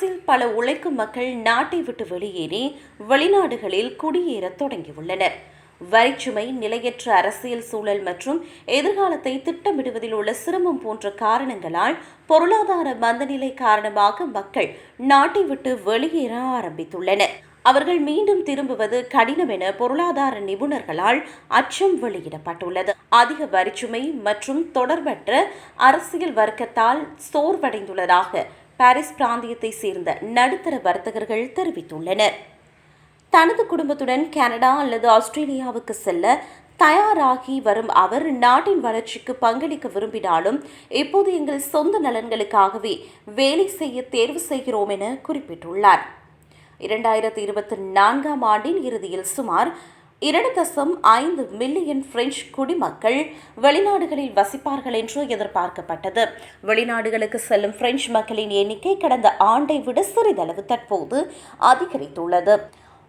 பல உழைக்கும் மக்கள் நாட்டை விட்டு வெளியேறி வெளிநாடுகளில் குடியேறத் தொடங்கியுள்ளனர். வரிச்சுமை நிலையற்ற அரசியல் சூழல் மற்றும் எதிர்காலத்தை திட்டமிடுவதில் உள்ள சிரமம் போன்ற காரணங்களால் பொருளாதார மந்தநிலை காரணமாக மக்கள் நாட்டை விட்டு வெளியேற ஆரம்பித்துள்ளனர். அவர்கள் மீண்டும் திரும்புவது கடினம் என பொருளாதார நிபுணர்களால் அச்சம் வெளியிடப்பட்டுள்ளது. அதிக வரிச்சுமை மற்றும் தொடர்பற்ற அரசியல் வர்க்கத்தால் சோர்வடைந்துள்ளதாக பாரிஸ் பிராந்தியத்தை சேர்ந்த நடுத்தர வர்த்தகர்கள் தெரிவித்துள்ளனர். தனது குடும்பத்துடன் கனடா அல்லது ஆஸ்திரேலியாவுக்கு செல்ல தயாராகி வரும் அவர் நாட்டின் வளர்ச்சிக்கு பங்களிக்க விரும்பினாலும் இப்போது எங்கள் சொந்த நலன்களுக்காகவே வேலை செய்ய தேர்வு செய்கிறோம் என குறிப்பிட்டுள்ளார். இரண்டாயிரத்தி இருபத்தி நான்காம் ஆண்டின் இறுதியில் சுமார் இரண்டு தசம் ஐந்து மில்லியன் பிரெஞ்சு குடிமக்கள் வெளிநாடுகளில் வசிப்பார்கள் என்று எதிர்பார்க்கப்பட்டது. வெளிநாடுகளுக்கு செல்லும் பிரெஞ்சு மக்களின் எண்ணிக்கை கடந்த ஆண்டை விட சிறிதளவு தற்போது அதிகரித்துள்ளது.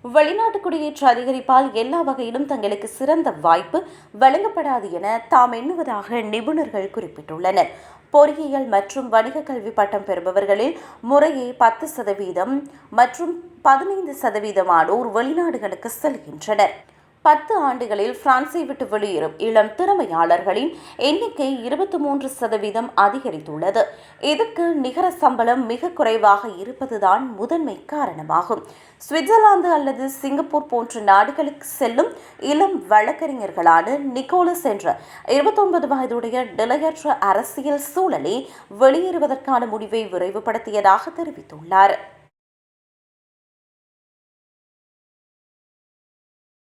வெளிநாட்டு குடியேற்ற அதிகரிப்பால் எல்லா வகையிலும் தங்களுக்கு சிறந்த வாய்ப்பு வழங்கப்படாது என தாம் எண்ணுவதாக நிபுணர்கள் குறிப்பிட்டுள்ளனர். பொறியியல் மற்றும் வணிக கல்வி பட்டம் பெறுபவர்களில் முறையே பத்து சதவீதம் மற்றும் பதினைந்து சதவீதமானோர் வெளிநாடுகளுக்கு செல்கின்றனர். பத்து ஆண்டுகளில் பிரான்சை விட்டு வெளியேறும் இளம் திறமையாளர்களின் எண்ணிக்கை இருபத்தி மூன்று சதவீதம் அதிகரித்துள்ளது. இதற்கு நிகர சம்பளம் மிக குறைவாக இருப்பதுதான் முதன்மை காரணமாகும். சுவிட்சர்லாந்து அல்லது சிங்கப்பூர் போன்ற நாடுகளுக்கு செல்லும் இளம் வழக்கறிஞர்களான நிக்கோலஸ் என்ற இருபத்தொன்பது வயதுடைய நிலையற்ற அரசியல் சூழலே வெளியேறுவதற்கான முடிவை விரைவுபடுத்தியதாக தெரிவித்துள்ளார்.